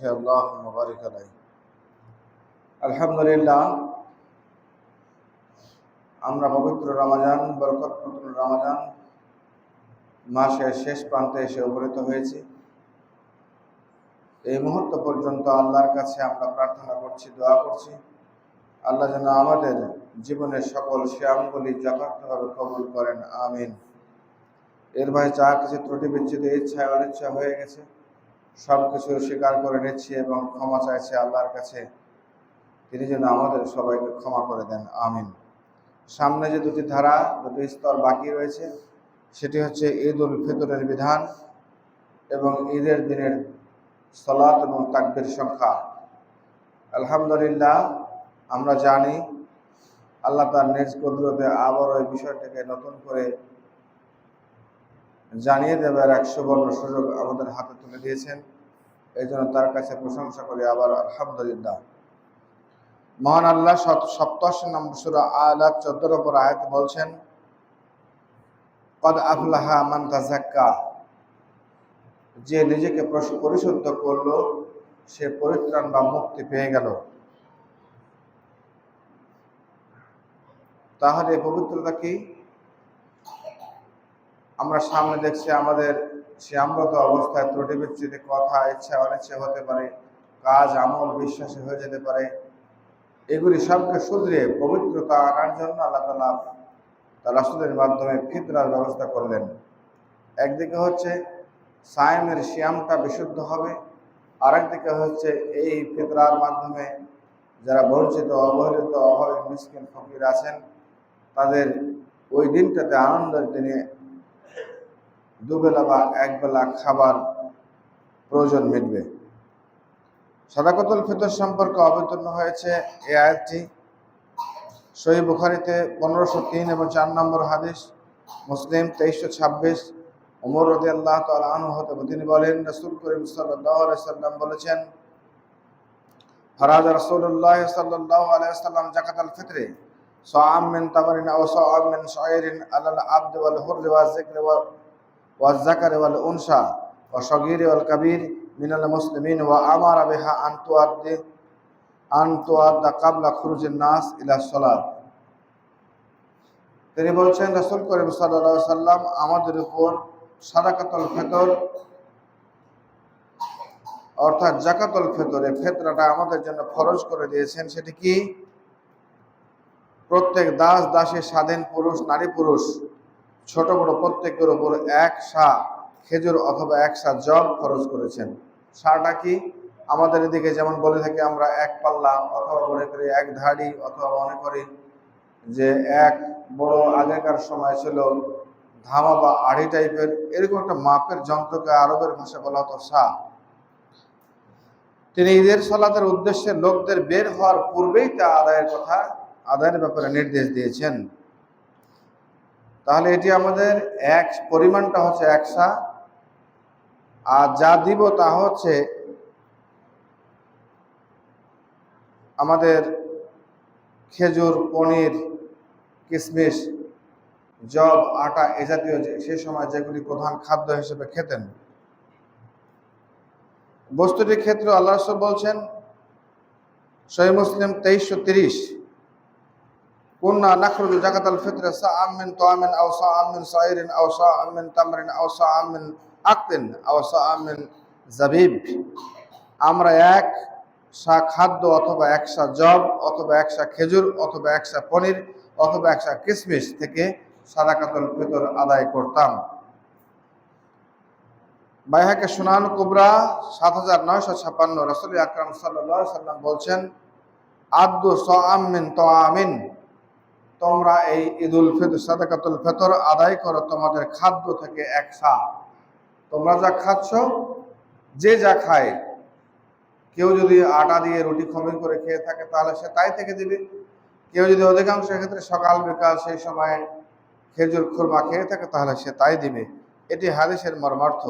হে আলহামদুলিল্লাহ, আমরা পবিত্র রামাজান, বরকতপূর্ণ রামাজান মাসের শেষ প্রান্তে এসে অবহিত হয়েছি। এই মুহূর্ত পর্যন্ত আল্লাহর কাছে আমরা প্রার্থনা করছি, দোয়া করছি। আল্লাহ যেন আমাদের জীবনের সকল শ্যামগুলি যথার্থভাবে কবুল করেন, আমিন। এর ভাই যা কিছু ত্রুটি বিচ্ছিত ইচ্ছায় অনিচ্ছা হয়ে গেছে সব কিছু স্বীকার করে নিচ্ছি এবং ক্ষমা চাইছি আল্লাহর কাছে। তিনি যেন আমাদের সবাইকে ক্ষমা করে দেন, আমিন। সামনে যে দুটি ধারা, দুটি স্তর বাকি রয়েছে, সেটি হচ্ছে ঈদ উল ফিতরের বিধান এবং ঈদের দিনের সলাৎ এবং তাকবির সংখ্যা। আলহামদুলিল্লাহ, আমরা জানি আল্লাহ তার নিজ কুদরতে আবার ওই বিষয়টাকে নতুন করে জানিয়ে দেবার এক সুবর্ণ সুযোগ আমাদের হাতে তুলে দিয়েছেন। এই জন্য তার কাছে প্রশংসা করি আবার আলহামদুলিল্লাহ। মহান আল্লাহ সপ্তাশি নম্বর সুরা আলাদ চোদ্দোর ওপর আয়াত বলছেন, কদ আফলাহা মান তাজাক্কা যে নিজেকে প্রশ- পরিশুদ্ধ করল, সে পরিত্রাণ বা মুক্তি পেয়ে গেল। তাহলে পবিত্রতা কি? আমরা সামনে দেখছি আমাদের শ্যামরত অবস্থায় ত্রুটি বিচ্ছিন্ন কথা, ইচ্ছা, অনিচ্ছা হতে পারে, কাজ, আমল, বিশ্বাসী হয়ে যেতে পারে। এগুলি সবকে শুধরে পবিত্রতা আনার জন্য আল্লাহ তালা তার রাসুলের মাধ্যমে ফিতরার ব্যবস্থা করলেন। একদিকে হচ্ছে সায়েমের শ্যামটা বিশুদ্ধ হবে, আরেকদিকে হচ্ছে এই ফিতরার মাধ্যমে যারা বঞ্চিত, অবহেলিত, অভাবী, মিসকিন, ফকির আছেন, তাদের ওই দিনটাতে আনন্দের দিনে দুবেলা বা একবেলা খাবার প্রয়োজন মিটবে। সাদাকতুল ফিতর সম্পর্কে অবতীর্ণ হয়েছে এ আয়াতটি। সহি বুখারিতে পনেরোশো তিন এবং চার নম্বর হাদিস, মুসলিম তেইশশো ছাব্বিশ। উমর রদি আল্লাহ তালু হতে তিনি বলেন, রসুল করিম সাল্লাম বলেছেন, ফরাজ রসুল্লাহ সাল্লাহ আলাইসাল্লাম জাকাত আল ফিতরে সামিন তামারিন আউসামিন শাহরিন আল আব্দ আল হুর ওয়া ওয়াজাকার ওয়াল উনসা ও সগির ওয়াল কাবির মিনাল মুসলিমিন ওয়া আমার আবেহা আন্তুয়াদ্দে আন্তুয়াদ্দা কাবলা খুরুজের নাস ইলা সলাদ তিনি বলছেন, রসুল করিম সাল্লা সাল্লাম আমাদের উপর সাদাকাতল ফেতর, অর্থাৎ জাকাতল ফেতরে ফেতরাটা আমাদের জন্য ফরজ করে দিয়েছেন। সেটি কি? প্রত্যেক দাস দাসের স্বাধীন পুরুষ, নারী পুরুষ ছোট বড় প্রত্যেকের উপর এক সা খেজুর অথবা এক সা জব খরচ করেছেন। সাটা কি? আমাদের এদিকে যেমন বলে থাকি, আমরা এক পাল্লা অথবা মনে করি এক ধাড়ি অথবা মনে করি যে এক বড় আগেকার সময় ছিল ধামা বা আড়ি টাইপের। এরকম একটা মাপের যন্ত্রকে আরবের ভাষা বলা হতো সা। তিনি ঈদের সলাতের উদ্দেশ্যে লোকদের বের হওয়ার পূর্বেই তা আদায়ের কথা, আদায়ের ব্যাপারে নির্দেশ দিয়েছেন। তাহলে এটি আমাদের এক, পরিমাণটা হচ্ছে একশা। আর যা দিব তা হচ্ছে আমাদের খেজুর, পনির কিশমিশ জব, আটা এ জাতীয় সে সময় যেগুলি প্রধান খাদ্য হিসেবে খেতেন। বস্তুটির ক্ষেত্রে আল্লাহ বলছেন সহি মুসলিম তেইশশো তিরিশ। كنا نخرج زكاة الفطر ساعة من طعام أو ساعة من صعير أو ساعة من تمر أو ساعة من عقد أو ساعة من জাবিব আমরা এক সা খাদ্য অথবা একশা জব অথবা একশা খেজুর অথবা একশা পনির অথবা একশা কিশমিশ থেকে সাদাকাতুল ফিতর আদায় করতাম বাইহাকে সুনান কুবরা সাত হাজার নয়শো ছাপ্পান্ন রসুল আকরাম সাল্লাহ সাল্লাম বলছেন আব্দু সামিন তো আমিন তোমরা এই ঈদুল ফিতর, সাদাকাতুল ফিতর আদায় করো তোমাদের খাদ্য থেকে এক সা তোমরা যা খাচ্ছ, যে যা খায়, কেউ যদি আটা দিয়ে রুটি খমির করে খেয়ে থাকে, তাহলে সে তাই থেকে দিবে। কেউ যদি অধিকাংশ ক্ষেত্রে সকাল, বিকাল সেই সময় খেজুর খুরমা খেয়ে থাকে, তাহলে সে তাই দিবে। এটি হাদিসের মর্মার্থ।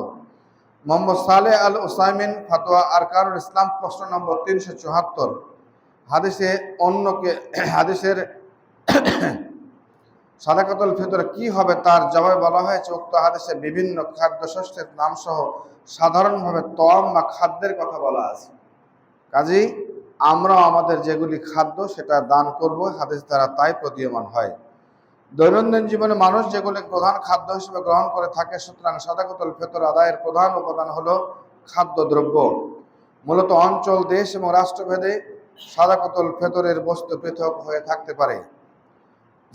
মোহাম্মদ সালে আল ওসাইমিন ফাতোয়া আরকানুল ইসলাম প্রশ্ন নম্বর তিনশো চুয়াত্তর। হাদিসে অন্যকে, হাদিসের সাদাকাতুল ফিতর কি হবে তার জবাবে বলা হয়েছে, উক্ত হাদিসে বিভিন্ন খাদ্যশস্যের নাম সহ সাধারণভাবে তম বা খাদ্যের কথা বলা আছে। কাজেই আমরাও আমাদের যেগুলি খাদ্য সেটা দান করব, হাদিস দ্বারা তাই প্রতীয়মান হয়। দৈনন্দিন জীবনে মানুষ যেগুলি প্রধান খাদ্য হিসেবে গ্রহণ করে থাকে, সুতরাং সাদাকাতুল ফিতর আদায়ের প্রধান উপাদান হলো খাদ্যদ্রব্য। মূলত অঞ্চল, দেশ এবং রাষ্ট্রভেদে সাদাকাতুল ফেতরের বস্তু পৃথক হয়ে থাকতে পারে।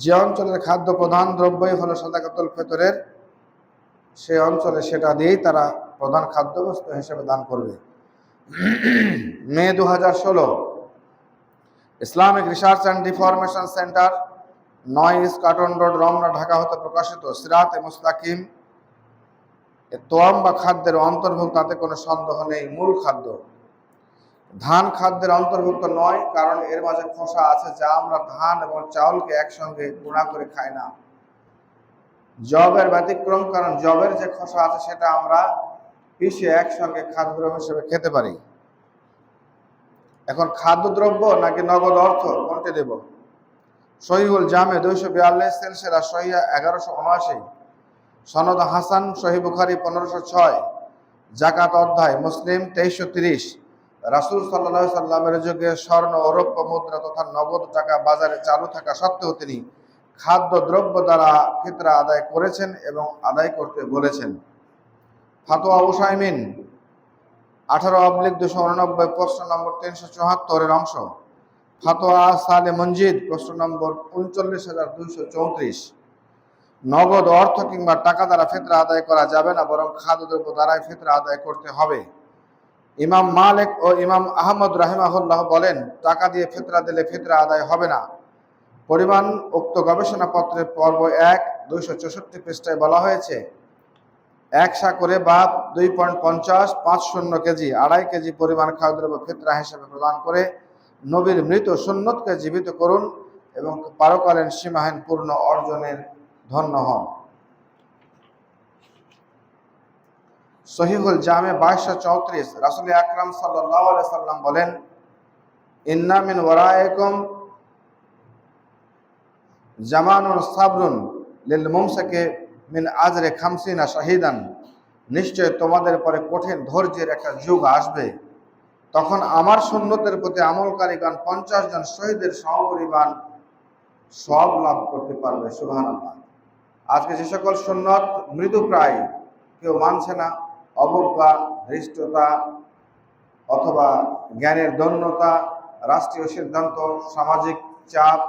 যে অঞ্চলের খাদ্য প্রধান দ্রব্যই হলো সাদাকাতুল ফেতরের, সেই অঞ্চলে সেটা দিয়েই তারা প্রধান খাদ্যবস্তু হিসেবে দান করবে। মে দু হাজার ষোলো, Islamic research and deformation centre, নয় ইস কার্টন রোড, রমনা, ঢাকা হতে প্রকাশিত, সিরাত মুস্তাকিম। তোয়াম বা খাদ্যের অন্তর্ভুক্ত, তাতে কোনো সন্দেহ নেই, মূল খাদ্য। ধান খাদ্যের অন্তর্ভুক্ত নয়, কারণ এর মাঝে খোসা আছে যা আমরা ধান এবং চাউলকে একসঙ্গে গুঁড়া করে খাই না। জবের ব্যতিক্রম, কারণ জবের যে খোসা আছে সেটা আমরা পিষে একসঙ্গে খাদ্যদ্রব্য হিসেবে খেতে পারি। এখন খাদ্যদ্রব্য নাকি নগদ অর্থ, কোনটি দেব? সহিউল জামে দুইশো বিয়াল্লিশ সেলসেরা সহিয়া এগারোশো উনআশি, সনদ হাসান সহি বুখারি পনেরোশো ছয়, জাকাত অধ্যায়, মুসলিম তেইশশো তিরিশ। রাসুল সাল্লাহ সাল্লামের যুগে স্বর্ণ ঔরপ্য মুদ্রা তথা নগদ টাকা বাজারে চালু থাকা সত্ত্বেও তিনি খাদ্য দ্রব্য দ্বারা ফিতরা আদায় করেছেন এবং আদায় করতে বলেছেন। ফাতোয়া উসাইমিন আঠারো অবলিক দুশো উননব্বই, প্রশ্ন নম্বর তিনশো চুয়াত্তরের অংশ। ফাতোয়া সালে মঞ্জিদ, প্রশ্ন নম্বর উনচল্লিশ হাজার দুইশো চৌত্রিশ। নগদ অর্থ কিংবা টাকা দ্বারা ফিতরা আদায় করা যাবে না, বরং খাদ্যদ্রব্য দ্বারাই ফিতরা আদায় করতে হবে। ইমাম মালিক ও ইমাম আহমদ রাহিমাহুল্লাহ বলেন, টাকা দিয়ে ফিতরা দিলে ফিতরা আদায় হবে না। পরিমাণ উক্ত গবেষণাপত্রের পর্ব এক, দুইশো চৌষট্টি পৃষ্ঠায় বলা হয়েছে একশা করে বা দুই পয়েন্ট পঞ্চাশ, পাঁচ শূন্য কেজি, আড়াই কেজি পরিমাণ খাদ্যদ্রব্য ফিতরা হিসেবে প্রদান করে নবীর মৃত সুন্নতকে জীবিত করুন এবং পারকালীন সীমাহীন পূর্ণ অর্জনের ধন্য হন। সহিহুল জামে বাইশশো চৌত্রিশ, রাসুল আকরাম সাল্লাহ সাল্লাম বলেন, ইন্না মিন ওয়ারায়কুম জামানুন সাবরুন লিল মুমসাকে মিন আজরে খামসিনা শাহিদান। নিশ্চয় তোমাদের পরে কঠিন ধৈর্যের একটা যুগ আসবে। তখন আমার সুন্নতের প্রতি আমলকারীগণ পঞ্চাশ জন শহীদের সমপরিমাণ সব লাভ করতে পারবে সুহান আজকে যে সকল সুন্নত মৃদুপ্রায় কেউ মানছে না। অবজ্ঞা, ধৃষ্টতা অথবা জ্ঞানের দন্যতা রাষ্ট্রীয় সিদ্ধান্ত, সামাজিক চাপ,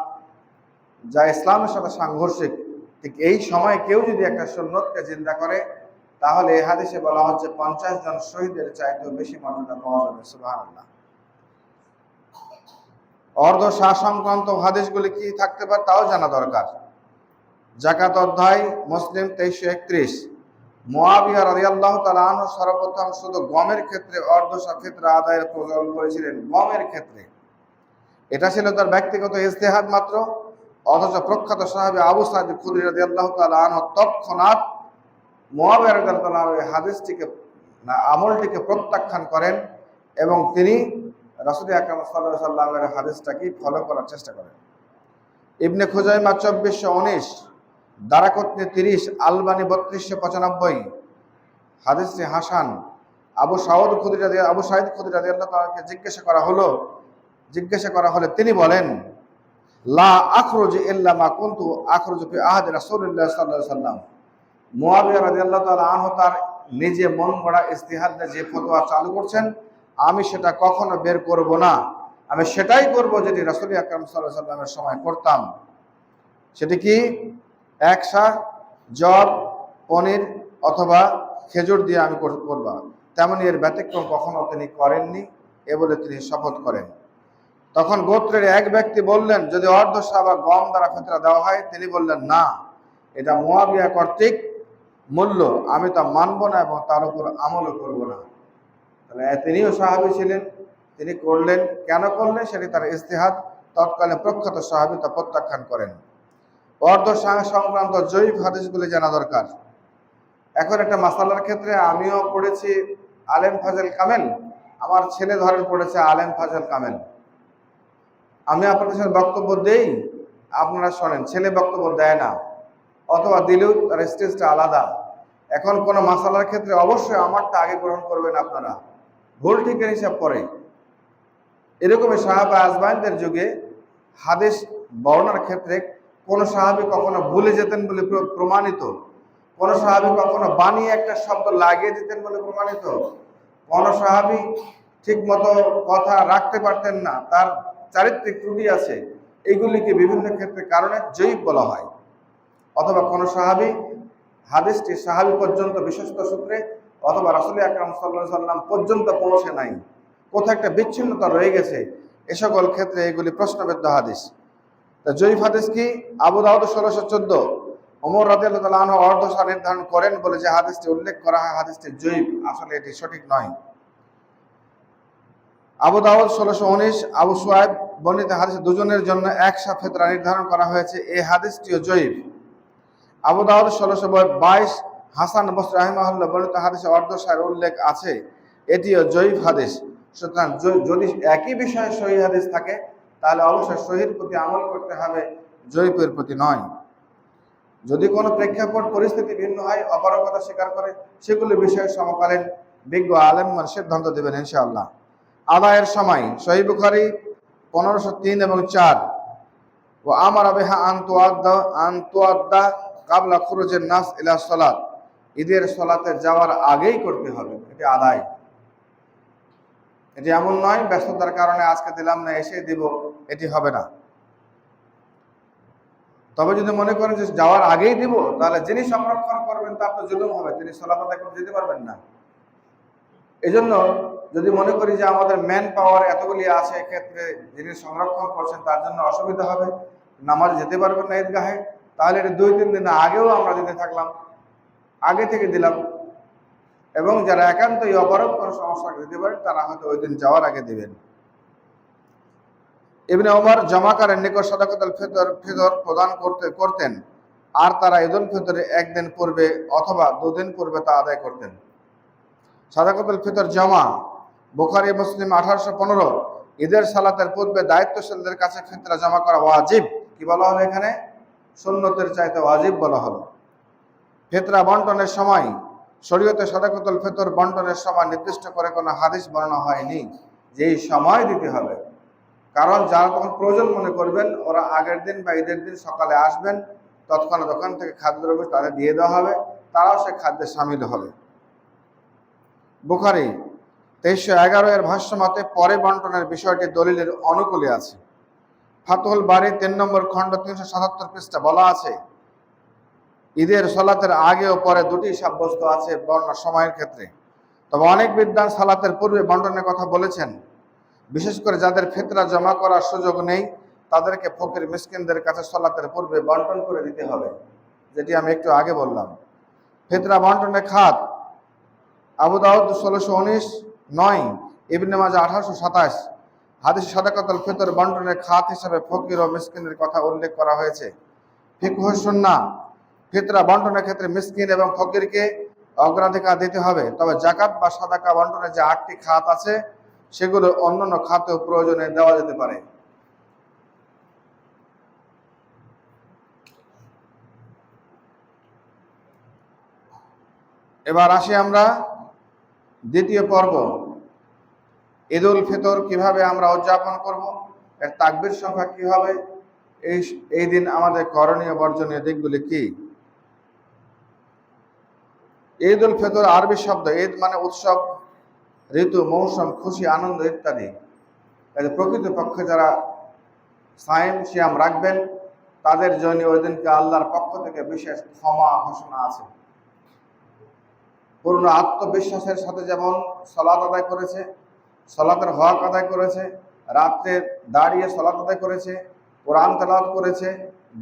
যা ইসলামের সাথে সাংঘর্ষিক, ঠিক এই সময় কেউ যদি একটা সুন্নতকে চিন্তা করে, তাহলে এ হাদিসে বলা হচ্ছে পঞ্চাশ জন শহীদের চাইতেও বেশি মর্যাদা পাওয়া যাবে সুবাহ অর্ধ সংক্রান্ত হাদিসগুলি কি থাকতে পারে তাও জানা দরকার। জাকাত অধ্যায়, মুসলিম তেইশশো একত্রিশ। মোয়াবিয়া রাদিয়াল্লাহু তাআলা আনহু সর্বপ্রথম শুধু গমের ক্ষেত্রে অর্ধশা ফিতরা আদায়ের প্রচলন করেছিলেন গমের ক্ষেত্রে। এটা ছিল তার ব্যক্তিগত ইজতেহাদ মাত্র, অথচ প্রখ্যাত সাহাবী আবু সাইদ খুদরি রাদিয়াল্লাহু তাআলা আনহু তৎক্ষণাৎ মোয়াবিয়া রাদিয়াল্লাহু তাআলা এই হাদিসটিকে আমলটিকে প্রত্যাখ্যান করেন এবং তিনি রাসূল আকরাম আলাইহি সাল্লামের হাদিসটাকে ফলো করার চেষ্টা করেন। ইবনে খুজাইমা চব্বিশশো উনিশ দারাকতনি তিরিশ, আলবানি বত্রিশশো পঁচানব্বই। হাদিসটি হাসান, আবু সাউদ খুদিরা আবু সাইদ খুদিরা আল্লাহ তাআলাকে জিজ্ঞাসা করা হলো, জিজ্ঞাসা করা হলে তিনি বলেন, লা আখরুজ ইল্লা মা কুনতু আখরুজ ফি আহাদ রাসূলুল্লাহ সাল্লাল্লাহু আলাইহি সাল্লাম মুয়াবিয়া রাদিয়াল্লাহু তাআলা আনহু তার নিজে মন গড়া ইস্তিহাদ যে ফতোয়া চালু করছেন, আমি সেটা কখনো বের করব না। আমি সেটাই করব যেটি রাসূল আকরাম সাল্লাল্লাহু আলাইহি সাল্লামের সময় করতাম। সেটি কি? একশা, জব, পনির অথবা খেজুর দিয়ে আমি করব। তেমনি এর ব্যতিক্রম কখনো তিনি করেননি, এ বলে তিনি শপথ করেন। তখন গোত্রের এক ব্যক্তি বললেন, যদি অর্ধশা বা গম দ্বারা ফেতরা দেওয়া হয়? তিনি বললেন, না, এটা মোয়াবিয়া কর্তৃক মূল্য। আমি তা মানব না এবং তার উপর আমলও করব না। তাহলে তিনিও সাহাবি ছিলেন, তিনি করলেন, কেন করলেন সেটি তার ইস্তেহাদ। তৎকালীন প্রখ্যাত সাহাবি তা প্রত্যাখ্যান করেন। অর্ধ সংক্রান্ত জৈব হাদিসগুলি জানা দরকার। এখন একটা মাসালার ক্ষেত্রে আমিও পড়েছি আলেম ফাজেল কামেল, আমার ছেলে ধরেন পড়েছে আলেম ফাজেল কামেল। আমি আপনাদের সাথে বক্তব্য দেই, আপনারা শোনেন, ছেলে বক্তব্য দেয় না, অথবা দিলেও তার স্টেজটা আলাদা। এখন কোনো মাসালার ক্ষেত্রে অবশ্যই আমারটা আগে গ্রহণ করবেন আপনারা। ভুল ঠিকের হিসাব করে। এরকমই সাহাবা আজমাইনদের যুগে হাদিস বর্ণার ক্ষেত্রে কোন সাহাবি কখনো ভুলে যেতেন বলে প্রমাণিত? কোন সাহাবি কখনো বানিয়ে একটা শব্দ লাগিয়ে দিতেন বলে প্রমাণিত? কোন সাহাবি ঠিক মতো কথা রাখতে পারতেন না, তার চারিত্রিক ত্রুটি আছে এইগুলিকে বিভিন্ন ক্ষেত্রে কারণে জয়ীব বলা হয়। অথবা কোন সাহাবি হাদিসটি সাহাবি পর্যন্ত বিশ্বস্ত সূত্রে অথবা রাসুল আকরাম সাল্লাহ সাল্লাম পর্যন্ত পৌঁছে নাই। কোথাও একটা বিচ্ছিন্নতা রয়ে গেছে। এ সকল ক্ষেত্রে এগুলি প্রশ্নবেদ্য হাদিস। তা জয়ীফ হাদিস কি আবু দাউদ ষোলোশো চোদ্দ? ওমর রাদিয়াল্লাহু আনহু অর্ধসা নির্ধারণ করেন বলে যে হাদিসটি উল্লেখ করা হয়, হাদিসটি জয়ীফ। আসলে এটি সঠিক নয়। আবু দাউদ ষোলোশো উনিশ, আবু সুয়াইব বর্ণিত হাদিস দুজনের জন্য একশা ফেতরা নির্ধারণ করা হয়েছে। এই হাদিসটিও জয়ীফ। আবু দাউদ ষোলোশো বাইশ, হাসান বস রাহিমাহুল্লাহ বর্ণিত হাদিসে অর্ধসার উল্লেখ আছে। এটিও জয়ীফ হাদিস। সুতরাং যদি একই বিষয়ে সহি হাদিস থাকে তাহলে অবশ্যই সহির প্রতি আমল করতে হবে জয়ীফের প্রতি নয়। যদি কোনো প্রেক্ষাপট পরিস্থিতি ভিন্ন হয়, অপারগতা স্বীকার করে, সেগুলি বিষয়ে সমকালীন বিজ্ঞ আলেমগণ সিদ্ধান্ত দেবেন ইনশাআল্লাহ। আদায়ের সময় সহি বুখারি পনেরোশো তিন এবং চার। ও আমার আবেহা আন্তোয়াদ্দা আন্তোয়াদ্দা কাবলা খুরুজের নাস ইলা সলাত। ঈদের সলাতে যাওয়ার আগেই করতে হবে, এটি আদায়। এটি এমন নয়, ব্যস্ততার কারণে আজকে দিলাম না, এসে দিব, এটি হবে না। তবে যদি মনে করেন যে যাওয়ার আগেই দিব, তাহলে যিনি সংরক্ষণ করবেন, তার তো জুলুম হবে, তিনি আদায় করে যেতে পারবেন না। এই জন্য যদি মনে করি যে আমাদের ম্যান পাওয়ার এতগুলি আছে, এক্ষেত্রে যিনি সংরক্ষণ করছেন, তার জন্য অসুবিধা হবে, নামাজ যেতে পারবেন না ঈদগাহে, তাহলে এটা দুই, তিন দিন আগেও আমরা দিতে থাকলাম, আগে থেকে দিলাম। এবং যারা একান্তই অপারক কোনো সমস্যা দিতে পারেন তারা হয়তো ওই দিন যাওয়ার আগে দিবেন। ইবনে ওমর জমাকারের নিকট সদাকতুল ফিতর ফিতর প্রদান করতে, করতেন। আর তারা ঈদুল ফিতরে একদিন পূর্বে অথবা দুদিন পূর্বে তা আদায় করতেন। সাদাকতুল ফিতর জমা, বুখারি, মুসলিম, আঠারোশো পনেরো। ঈদের সালাতের পূর্বে দায়িত্বশীলদের কাছে ফিতরা জমা করা ওয়াজিব। কি বলা হলো এখানে? সুন্নতের চাইতে ওয়াজিব বলা হলো। ফিতরা বন্টনের সময় শরীয়তে সাদাকতুল ফিতর বন্টনের সময় নির্দিষ্ট করে কোনো হাদিস বর্ণনা হয়নি যে এই সময় দিতে হবে। কারণ যারা তখন প্রয়োজন মনে করবেন, ওরা আগের দিন বা ঈদের দিন সকালে আসবেন, তৎক্ষণাৎ দোকান থেকে খাদ্যদ্রব্য তাদের দিয়ে দেওয়া হবে, তারাও সে খাদ্যে সামিল হবে। বুখারি তেইশশো এগারো এর ভাষ্য মতে পরে বন্টনের বিষয়টি দলিলের অনুকূলে আছে। ফাতুল বাড়ি তিন নম্বর খণ্ড তিনশো সাতাত্তর পৃষ্ঠা বলা আছে ঈদের সালাতের আগে ও পরে দুটি সাব্যস্ত আছে বর্ণনা সময়ের ক্ষেত্রে। তবে অনেক বিদ্যান সালাতের পূর্বে বন্টনের কথা বলেছেন। বিশেষ করে যাদের ফিতরা জমা করার সুযোগ নেই, তাদেরকে ফকির মিসকিনদের কাছে সলাতের পূর্বে বন্টন করে দিতে হবে, যেটি আমি একটু আগে বললাম। ফেতরা বন্টনের খাত আবু দাউদ ষোলোশো উনিশ, নয়, ইবনে মাজা আঠারোশো সাতাশ, হাদিস সাদাকাতুল ফিতর বন্টনের খাত হিসেবে ফকির ও মিসকিনের কথা উল্লেখ করা হয়েছে। ফিকহ সুন্নাহ ফিতরা বন্টনের ক্ষেত্রে মিসকিন এবং ফকিরকে অগ্রাধিকার দিতে হবে। তবে জাকাত বা সাদাকা বন্টনের যে আটটি খাত আছে, সেগুলো অন্যান্য খাতেও প্রয়োজনে দেওয়া যেতে পারে। এবার আসি আমরা দ্বিতীয় পর্ব। ঈদ উল ফিতর কীভাবে আমরা উদযাপন করব, এর তাকবির সংখ্যা কি হবে এই এই দিন আমাদের করণীয় বর্জনীয় দিকগুলি কি? ঈদ উল ফিতর, আরবি শব্দ, ঈদ মানে উৎসব, ঋতু, মৌসুম, খুশি, আনন্দ ইত্যাদি। প্রকৃতপক্ষে যারা সায়েম, শিয়াম রাখবেন, তাদের জন্য ওই দিনকে আল্লাহর পক্ষ থেকে বিশেষ ক্ষমা ঘোষণা আছে। পূর্ণ আত্মবিশ্বাসের সাথে যেমন সলাত আদায় করেছে, সলাতের হক আদায় করেছে, রাত্রে দাঁড়িয়ে সলাত আদায় করেছে, কোরআন তেলাওয়াত করেছে,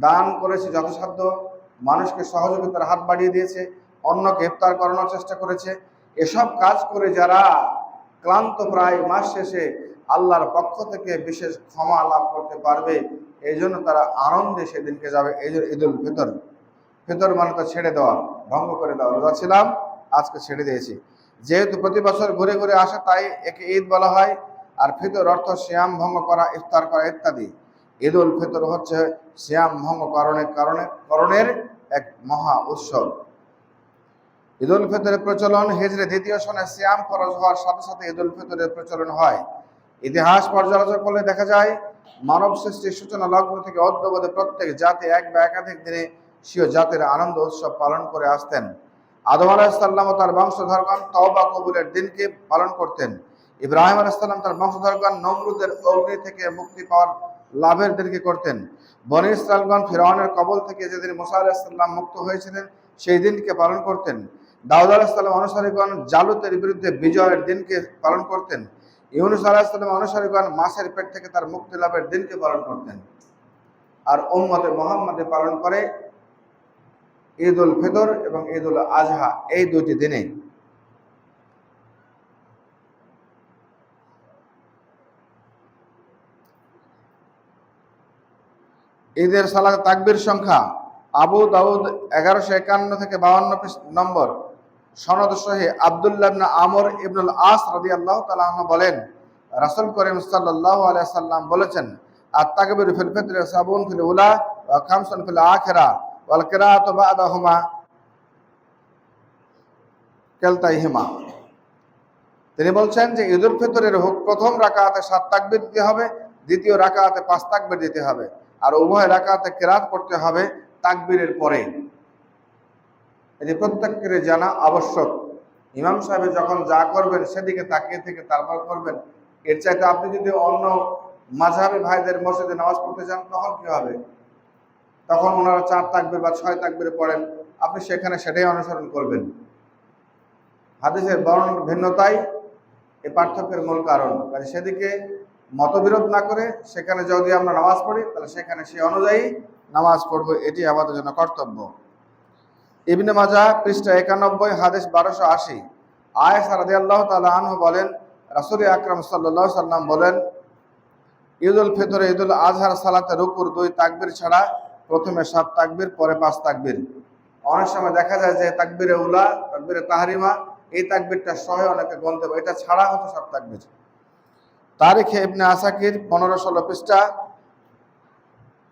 দান করেছে যথাসাধ্য, মানুষকে সহযোগিতার হাত বাড়িয়ে দিয়েছে অন্যকে ইফতার করানোর চেষ্টা করেছে। এসব কাজ করে যারা ক্লান্ত প্রায় মাস শেষে আল্লাহর পক্ষ থেকে বিশেষ ক্ষমা লাভ করতে পারবে এই জন্য তারা আনন্দে সেদিনকে যাবে, এই জন্য ঈদুল ফিতর। ফিতর মানে তো ছেড়ে দেওয়া, ভঙ্গ করে দেওয়া। রোজা ছিলাম, আজকে ছেড়ে দিয়েছি। যেহেতু প্রতি বছর ঘুরে ঘুরে আসে, তাই একে ঈদ বলা হয়। আর ফিতর অর্থ শ্যাম ভঙ্গ করা, ইফতার করা ইত্যাদি। ঈদ উল ফিতর হচ্ছে শ্যাম ভঙ্গ করণের কারণে, করণের এক মহা উৎসব। ঈদ উল ফিতরের প্রচলন হিজরে দ্বিতীয় সনে সিয়াম ফরজ হওয়ার সাথে সাথে ঈদ উল ফিতরের প্রচলন হয়। ইতিহাস পর্যালোচনা করলে দেখা যায়, মানব সৃষ্টির সূচনা লগ্ন থেকে অদ্যবধি প্রত্যেক জাতি এক বা একাধিক দিনে স্বীয় জাতির আনন্দ উৎসব পালন করে আসতেন। আদম আলাহিসাল্লাম ও তার বংশধরগণ তওবা কবুলের দিনকে পালন করতেন। ইব্রাহিম আলাইসাল্লাম তার বংশধরগণ নমরুদের অগ্নি থেকে মুক্তি পাওয়ার লাভের দিনকে করতেন। বনি ইসরালগণ ফিরাউনের কবল থেকে যেদিন মুসা আলাহিসাল্লাম মুক্ত হয়েছিলেন, সেই দিনকে পালন করতেন। দাউদ আলাহিসাল্লাম অনুসারীগণ জালুতের বিরুদ্ধে বিজয়ের দিনকে পালন করতেন। ইউনুস আলাহিসাল্লাম অনুসারীগণ মাসের পেট থেকে তার মুক্তি লাভের দিনকে পালন করতেন। আর উম্মতে মোহাম্মদে পালন করে ঈদ উল ফিতর এবং ঈদ উল আজহা এই দুটি দিনে। ঈদের সালাত তাকবির সংখ্যা আবু দাউদ এগারোশো একান্ন থেকে বাউন্ন নম্বর। সনদ সহি আবদুল্লাহ ইবনে আমর ইবনুল আস রাদি আল্লাহ তালাহ বলেন, রাসুল করিম সাল্লাহ আলিয়া সাল্লাম বলেছেন আর তাকবির ফিল ফিতর সাবুন ফিল উলা খামসুন ফিল আখিরা ওয়াল কেরাত কিরাআতু বা'দাহুমা কেলতাইহিমা। তিনি বলছেন যে ঈদুল ফিতরের হোক, প্রথম রাকাতে সাত তাকবির দিতে হবে, দ্বিতীয় রাকাতে পাঁচ তাকবির দিতে হবে, আর উভয় রাকাতে কেরাত পড়তে হবে তাকবীরের পরে। এটি প্রত্যেকের জানা আবশ্যক। ইমাম সাহেব যখন যা করবেন সেদিকে তাকিয়ে থেকে তারপর করবেন। এর চাইতে আপনি যদি অন্য মাঝাবি ভাইদের মসজিদে নামাজ পড়তে চান তখন কি হবে? তখন ওনারা চার তাকবির বা ছয় তাকবির পড়েন। আপনি সেখানে সেটাই অনুসরণ করবেন। হাদিসের বর্ণন ভিন্নতাই এ পার্থক্যের মূল কারণ। কাজে সেদিকে মতবিরোধ না করে সেখানে যদি আমরা নামাজ পড়ি, তাহলে সেখানে সে অনুযায়ী নামাজ পড়ব, এটি আমাদের জন্য কর্তব্য। ইবনে মাজা, পৃষ্ঠা একানব্বই, হাদিস বারোশো আশি। আয়েস রাদি আল্লাহ তালা আনহু বলেন, রাসুল আকরম সাল্লাহ সাল্লাম বলেন ঈদ উল ফিতর ঈদ উল আজহার সালাতে রুকুর দুই তাকবির ছাড়া প্রথমে সাত তাকবির, পরে পাঁচ তাকবির। অনেক সময় দেখা যায় যে তাকবিরে উলা, তাকবিরে তাহারিমা, এই তাকবিরটা সহে অনেকে গন্তব্য এটা ছাড়া হতো সাত তাকবির। তারিখে ইবনে আসাকির পনেরো ষোলো পৃষ্ঠা,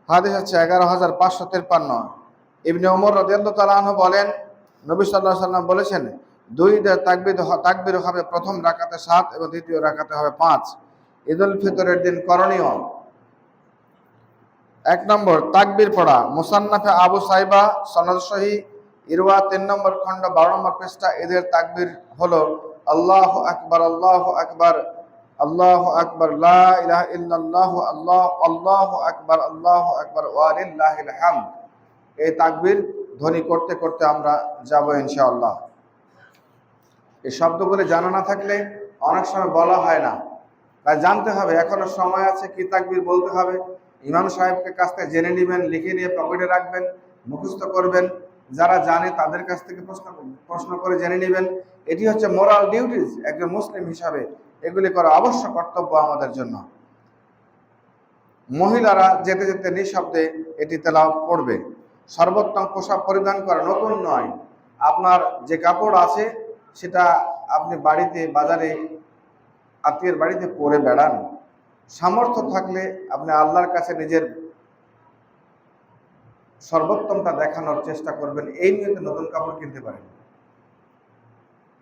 হাদিস হচ্ছে এগারো হাজার পাঁচশো তিরপান্ন। ইবনে ওমর রদিয়াল্লাহ তালাহ বলেন, নবী সাল্লাহ সাল্লাম বলেছেন দুই তাকবির তাকবির হবে প্রথম রাকাতে সাত এবং দ্বিতীয় রাকাতে হবে পাঁচ। ঈদ উল ফিতরের দিন করণীয়। এক নম্বর, তাকবির পড়া। মুসান্নাফে আবু সাইবা, সনদ সহি, ইরওয়া তিন নম্বর খণ্ড, বারো নম্বর পৃষ্ঠা ঈদের তাকবির হলো, আল্লাহ আকবার আল্লাহ আকবার, আল্লাহ আকবর, লা ইলাহা ইল্লাল্লাহু, আল্লাহ, আল্লাহু আকবার আল্লাহু আকবার, ওয়ালিল্লাহিল হামদ। এই তাকবির ধ্বনি করতে করতে আমরা যাব ইনশাআল্লাহ। এই শব্দগুলি জানা না থাকলে অনেক সময় বলা হয় না। তাই জানতে হবে, এখনও সময় আছে, কি তাকবির বলতে হবে? ইমাম সাহেবকে কাছ থেকে জেনে নেবেন, লিখে নিয়ে পকেটে রাখবেন, মুখস্থ করবেন। যারা জানে তাদের কাছ থেকে প্রশ্ন প্রশ্ন করে জেনে নেবেন। এটি হচ্ছে মোরাল ডিউটিস একজন মুসলিম হিসাবে এগুলি করা অবশ্য কর্তব্য আমাদের জন্য। মহিলারা যেতে যেতে নিঃশব্দে এটি তেলাও পড়বে সর্বোত্তম পোশাক পরিধান করা নতুন নয়। আপনার যে কাপড় আছে, সেটা আপনি বাড়িতে, বাজারে, আত্মীয়ের বাড়িতে পরে বেড়ান। সামর্থ্য থাকলে আপনি আল্লাহর কাছে নিজের সর্বোত্তমটা দেখানোর চেষ্টা করবেন। এই নিয়ে নতুন কাপড় কিনতে পারেন।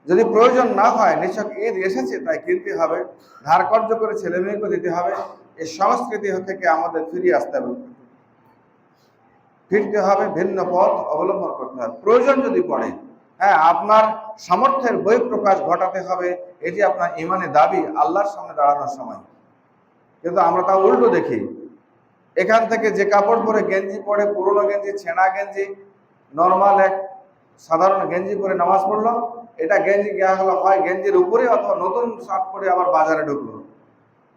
যদি প্রয়োজন না হয় নিছক ঈদ এসেছে, তাই কিনতে হবে। ধার কর্য করে ছেলে মেয়েকে দিতে হবে। এই সংস্কৃতি থেকে আমাদের ফিরিয়ে আসতে হবে। ফিরতে হবে, ভিন্ন পথ অবলম্বন করতে হবে। প্রয়োজন যদি পড়ে হ্যাঁ আপনার সামর্থ্যের বই প্রকাশ ঘটাতে হবে এটি আপনার ইমানে দাবি, আল্লাহর সামনে দাঁড়ানোর সময়। কিন্তু আমরা তা উল্টো দেখি। এখান থেকে যে কাপড় পরে গেঞ্জি পরে, পুরনো গেঞ্জি, ছেঁড়া গেঞ্জি, নর্মাল এক সাধারণ গেঞ্জি পরে নামাজ পড়ল, এটা গেঞ্জি গিয়া হলো হয় গেঞ্জির উপরে অথবা নতুন শার্ট পরে আবার বাজারে ঢুকলো।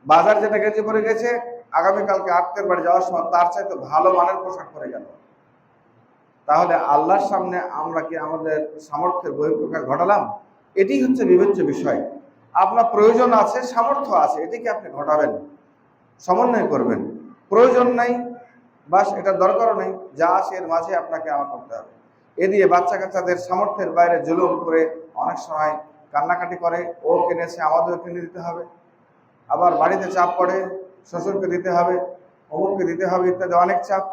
বাজার যেটা গেঞ্জি পরে গেছে আগামীকালকে আত্মের বাড়ি যাওয়ার সময় তার চাইতে ভালো মানের পোশাক পরে গেল। তাহলে আল্লাহর সামনে আমরা কি আমাদের সামর্থ্যের বহিঃপ্রকাশ ঘটালাম? এটি হচ্ছে বিবেচ্য বিষয়। আপনার প্রয়োজন আছে, সামর্থ্য আছে, এটিকে আপনি ঘটাবেন, সমন্বয় করবেন। প্রয়োজন নাই, বাস এটা দরকারও নেই, যা আছে এর মাঝে আপনাকে আমার করতে হবে। এ দিয়ে বাচ্চা কাচ্চাদের সামর্থ্যের বাইরে জুলুম করে অনেক সময় কান্নাকাটি করে ও কিনেছে আমাদেরও কিনে দিতে হবে। আবার বাড়িতে চাপ পড়ে শ্বশুরকে দিতে হবে, অমুককে দিতে হবে ইত্যাদি, অনেক চাপ।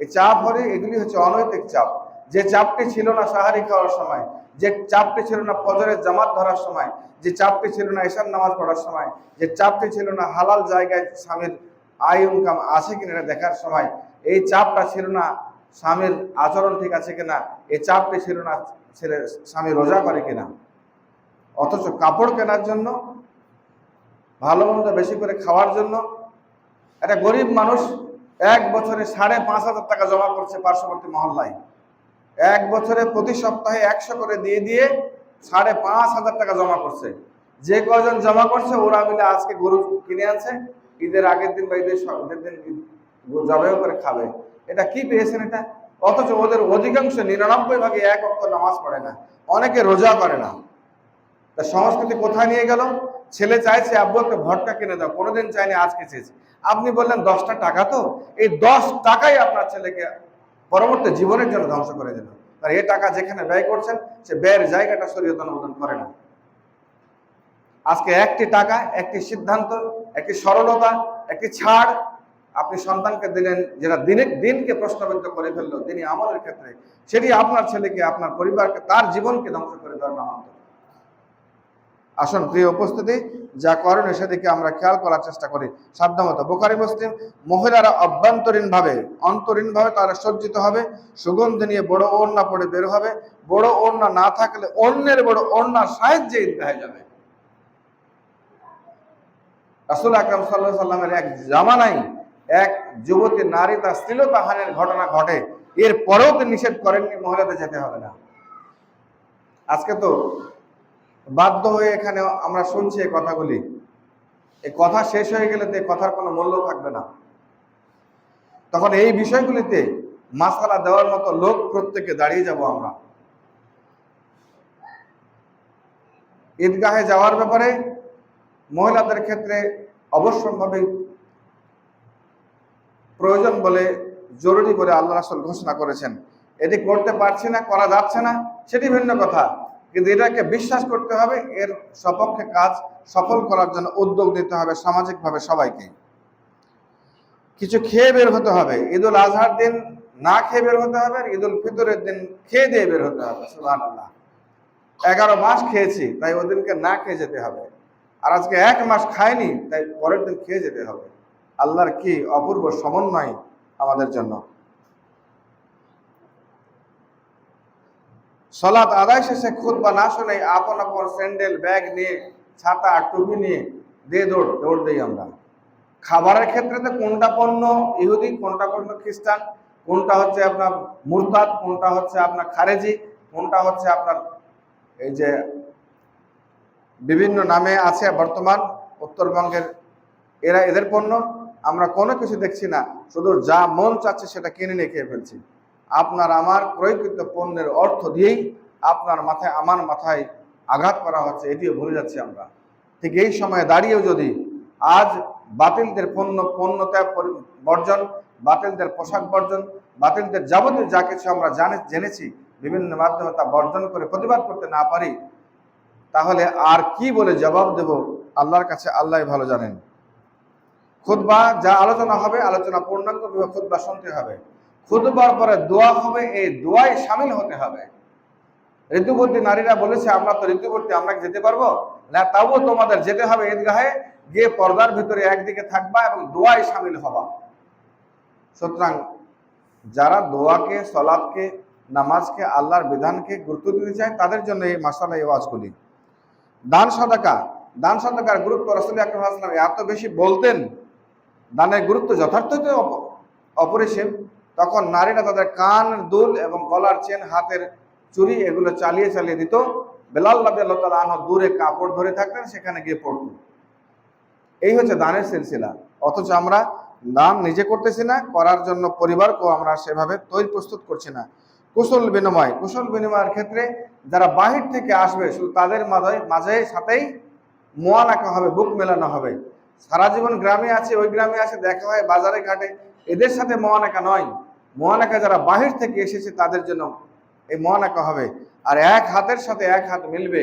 এই চাপ হলে এগুলি হচ্ছে অনৈতিক চাপ। যে চাপটি ছিল না সাহারি খাওয়ার সময়, যে চাপটি ছিল না ফজরের জামাত ধরার সময়, যে চাপটি ছিল না এশার নামাজ পড়ার সময়, যে চাপটি ছিল না হালাল জায়গায় স্বামীর আয় ইনকাম আছে কিনা এটা দেখার সময়, এই চাপটা ছিল না স্বামীর আচরণ ঠিক আছে কিনা, এই চাপটি ছিল না ছেলে স্বামী রোজা করে কিনা। অথচ কাপড় কেনার জন্য, ভালো মন্দ বেশি করে খাওয়ার জন্য একটা গরিব মানুষ এক বছরে সাড়ে পাঁচ হাজার টাকা জমা করছে পার্শ্ববর্তী মহল্লায়। এক বছরে প্রতি সপ্তাহে একশো করে দিয়ে দিয়ে সাড়ে পাঁচ হাজার টাকা জমা করছে। যে কজন জমা করছে ওরা মিলে আজকে গরু কিনে আনছে। ঈদের আগের দিন বা ঈদের ঈদের দিন জবাইও করে খাবে। এটা কি পেয়েছেন এটা? অথচ ওদের অধিকাংশ নিরানব্বই ভাগে এক অক্ষ নামাজ পড়ে না। অনেকে রোজা করে না। তা সংস্কৃতি কোথায় নিয়ে গেল? ছেলে চাইছে, আব্বু, একটা ভটকা কিনে দাও। কোনোদিন চাইনি, আজকে চেয়েছে। আপনি বললেন, দশটা টাকা তো? এই দশ টাকাই আপনার ছেলেকে পরবর্তী জীবনের জন্য ধ্বংস করে দিল। আর এই টাকা যেখানে ব্যয় করছেন, সে ব্যয়ের জায়গাটা শরীয়ত অনুমোদন করে না। আজকে একটি টাকা, একটি সিদ্ধান্ত, একটি সরলতা, একটি ছাড় আপনি সন্তানকে দিলেন, যেটা দিনে, দিনকে প্রশ্নবিদ্ধ করে ফেলল তিনি আমলের ক্ষেত্রে। সেটি আপনার ছেলেকে, আপনার পরিবারকে, তার জীবনকে ধ্বংস করে দেওয়ার নামান্তর আসুন প্রিয় উপস্থিতি, যা করেন সেদিকে আমরা খেয়াল করার চেষ্টা করি। সাধ্যমতো বোকারি মুসলিম, মহিলারা অভ্যন্তরীণ ভাবে অন্তরীণ ভাবে তারা সজ্জিত হবে, সুগন্ধি নিয়ে বড় ওড়না পড়ে বের হবে, বড় ওড়না না থাকলে অন্যের বড় ওড়নার সাহায্যে ঈদগাহে যাবে। রাসুল আকরাম সাল্লাহ সাল্লামের এক জামানাই এক যুবতী নারী তার শ্লীলতাহানের ঘটনা ঘটে। এর পরেও তিনি নিষেধ করেননি, মহিলাদের যেতে হবে না। আজকে তো বাধ্য হয়ে এখানে আমরা শুনছি এই কথাগুলি। এই কথা শেষ হয়ে গেলে তো কথার কোনো মূল্য থাকবে না। তখন এই বিষয়গুলিতে মাসালা দেওয়ার মতো লোক প্রত্যেকে দাঁড়িয়ে যাব আমরা। ঈদগাহে যাওয়ার ব্যাপারে মহিলাদের ক্ষেত্রে অবশ্যম্ভাবে প্রয়োজন বলে জরুরি বলে আল্লাহ রাসুল ঘোষণা করেছেন। এটি করতে পারছি না, করা যাচ্ছে না, সেটি ভিন্ন কথা। কিন্তু এটাকে বিশ্বাস করতে হবে, এর সপক্ষে কাজ সফল করার জন্য উদ্যোগ নিতে হবে সামাজিকভাবে সবাইকে। কিছু খেয়ে বের হতে হবে, ঈদুল আজহার দিন না খেয়ে বের হতে হবে আর ঈদুল ফিতরের দিন খেয়ে দিয়ে বের হতে হবে, সুবহানাল্লাহ। এগারো মাস খেয়েছি, তাই ওদিনকে না খেয়ে যেতে হবে। আর আজকে এক মাস খায়নি তাই পরের দিন খেয়ে যেতে হবে। আল্লাহর কি অপূর্ব সমন্বয় আমাদের জন্য। সলাৎ আদায় শেষে খুদ বা না শুনে আপন আপন স্যান্ডেল, ব্যাগ নিয়ে, ছাতা, টুপি নিয়ে দিয়ে দৌড় দৌড় দিই আমরা। খাবারের ক্ষেত্রে তো কোনটা পণ্য ইহুদি, কোনটা পণ্য খ্রিস্টান, কোনটা হচ্ছে আপনার মুরতাদ, কোনটা হচ্ছে আপনার খারেজি, কোনটা হচ্ছে আপনার এই যে বিভিন্ন নামে আছে বর্তমান উত্তরবঙ্গের এরা এদের পণ্য, আমরা কোনো কিছু দেখছি না। শুধু যা মন চাচ্ছে সেটা কিনে নিয়ে খেয়ে ফেলছি। আপনার আমার ক্রয়কৃত পণ্যের অর্থ দিয়েই আপনার মাথায়, আমার মাথায় আঘাত করা হচ্ছে, এটিও ভুলে যাচ্ছি আমরা। ঠিক এই সময়ে দাঁড়িয়েও যদি আজ বাতিলদের পণ্য পণ্য ত্যাগ বর্জন, বাতিলদের পোশাক বর্জন, বাতিলদের যাবতীয় যা কিছু আমরা জানে, জেনেছি, বিভিন্ন মাধ্যমে তা বর্জন করে প্রতিবাদ করতে না পারি, তাহলে আর কি বলে জবাব দেব? আল্লাহর কাছে আল্লাহ ভালো জানেন। খুতবা, যা আলোচনা হবে, আলোচনা পূর্ণাঙ্গভাবে খুতবা শুনতে হবে। খুতবার পরে দোয়া হবে, এই দোয়ায় সামিল হতে হবে। ঋতুবর্তী নারীরা বলেছে, আমরা তো ঋতুবর্তী, আমরা যেতে পারব? না, তাও তোমাদের যেতে হবে ঈদগাহে, গিয়ে পর্দার ভিতরে একদিকে থাকবা এবং দোয়ায় সামিল হবা। সুতরাং যারা দোয়াকে, সলাদকে, নামাজকে, আল্লাহর বিধানকে গুরুত্ব দিতে চায়, তাদের জন্য এই মাসালা, এই ওয়াজগুলি। দান সদাকা, দান সদাকার গুরুত্ব রসুল আকরম এত বেশি বলতেন। দানের গুরুত্ব যথার্থই তো অপরিসীম। তখন নারীরা তাদের কান, দুল এবং গলার চেন, হাতের চুরি এগুলো চালিয়ে চালিয়ে দিত। বেলাল নবী আল্লাহ তালা আনহ দূরে কাপড় ধরে থাকতেন, সেখানে গিয়ে পড়ত এই হচ্ছে দানের সিলসিলা। অথচ আমরা দান নিজে করতেছি না, করার জন্য পরিবারকেও আমরা সেভাবে তৈরি প্রস্তুত করছি না। কুশল বিনিময়। কুশল বিনিময়ের ক্ষেত্রে যারা বাহির থেকে আসবে, শুধু তাদের মাঝে মাঝে সাথেই মোয়ানাকা হবে, বুক মেলানো হবে। সারা জীবন গ্রামে আছে, ওই গ্রামে আছে, দেখা হয় বাজারে, ঘাটে। এদের সাথে মোয়ানাকা নয়। মোয়ানাকা যারা বাহির থেকে এসেছে, তাদের জন্য এই মোয়ানাকা হবে। আর এক হাতের সাথে এক হাত মিলবে।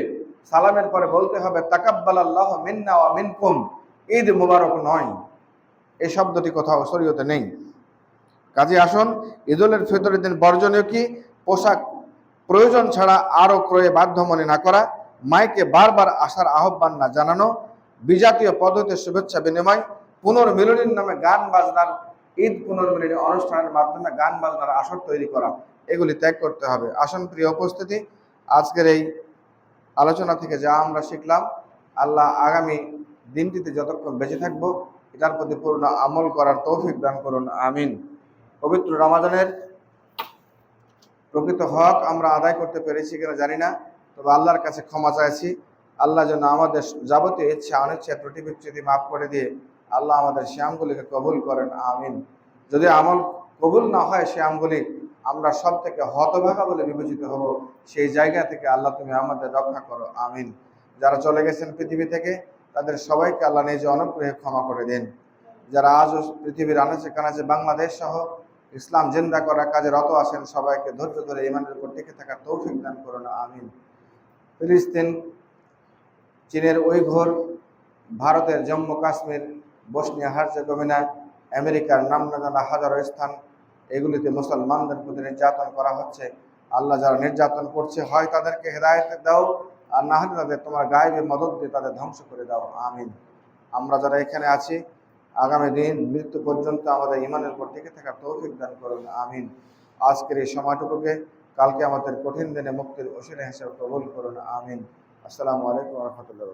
সালামের পরে বলতে হবে তাকাব্বাল আল্লাহ মিন্না ওয়া মিনকুম। ঈদ মুবারক নয়। এই শব্দটি কোথাও শরীয়তে নেই। কাজে আসুন, ঈদুলের ফিতরের দিন বর্জনীয় কি? পোশাক প্রয়োজন ছাড়া আরও ক্রয়ে বাধ্য মনে না করা। মাইকে বারবার আসার আহ্বান না জানানো। বিজাতীয় পদ্ধতির শুভেচ্ছা বিনিময়। পুনর্মিলনীর নামে গান বাজনার ঈদ পুনর্মিলনী অনুষ্ঠানের মাধ্যমে গান বাজনার আসর তৈরি করা, এগুলি ত্যাগ করতে হবে। আসন প্রিয় উপস্থিতি, আজকের এই আলোচনা থেকে যা আমরা শিখলাম, আল্লাহ আগামী দিনটিতে যতক্ষণ বেঁচে থাকব, এটার প্রতি পূর্ণ আমল করার তৌফিক দান করুন, আমিন। পবিত্র রমাদানের প্রকৃত হক আমরা আদায় করতে পেরেছি কিনা জানি না, তবে আল্লাহর কাছে ক্ষমা চাইছি। আল্লাহ যেন আমাদের যাবতীয় ইচ্ছা, অনিচ্ছা, ত্রুটি বিচ্ছুতি মাফ করে দিয়ে আল্লাহ আমাদের শ্যামগুলিকে কবুল করেন, আমিন। যদি আমল কবুল না হয় শ্যামগুলি আমরা সব থেকে হতভাগা বলে বিবেচিত হব, সেই জায়গা থেকে আল্লাহ তুমি আমাদের রক্ষা করো, আমিন। যারা চলে গেছেন পৃথিবী থেকে, তাদের সবাইকে আল্লাহ নিজে অনুগ্রহে ক্ষমা করে দিন। যারা আজও পৃথিবীর আনাচে কানাচে বাংলাদেশ সহ ইসলাম জিন্দা করার কাজে রত আছেন, সবাইকে ধৈর্য ধরে ইমানের উপর টিকে থাকার তৌফিক দান করুন, আমিন। ফিলিস্তিন, চীনের উইঘুর ভারতের জম্মু কাশ্মীর বসনিয়া হার্জেগোভিনা, আমেরিকার নাম না জানা হাজারো স্থান, এগুলিতে মুসলমানদের প্রতি নির্যাতন করা হচ্ছে। আল্লাহ যারা নির্যাতন করছে, হয় তাদেরকে হেদায়ত দাও, আর না হলে তাদের তোমার গায়েবে মদত দিয়ে তাদের ধ্বংস করে দাও। আমিন। আমরা যারা এখানে আছি, আগামী দিন মৃত্যু পর্যন্ত আমাদের ইমানের উপর টিকে থাকার তৌফিক দান করুন। আমিন। আজকের এই সময়টুকুকে কালকে আমাদের কঠিন দিনে মুক্তির ওসিলা হিসেবে কবুল করুন। আমিন। আসসালামু আলাইকুম রহমতুল্লাহ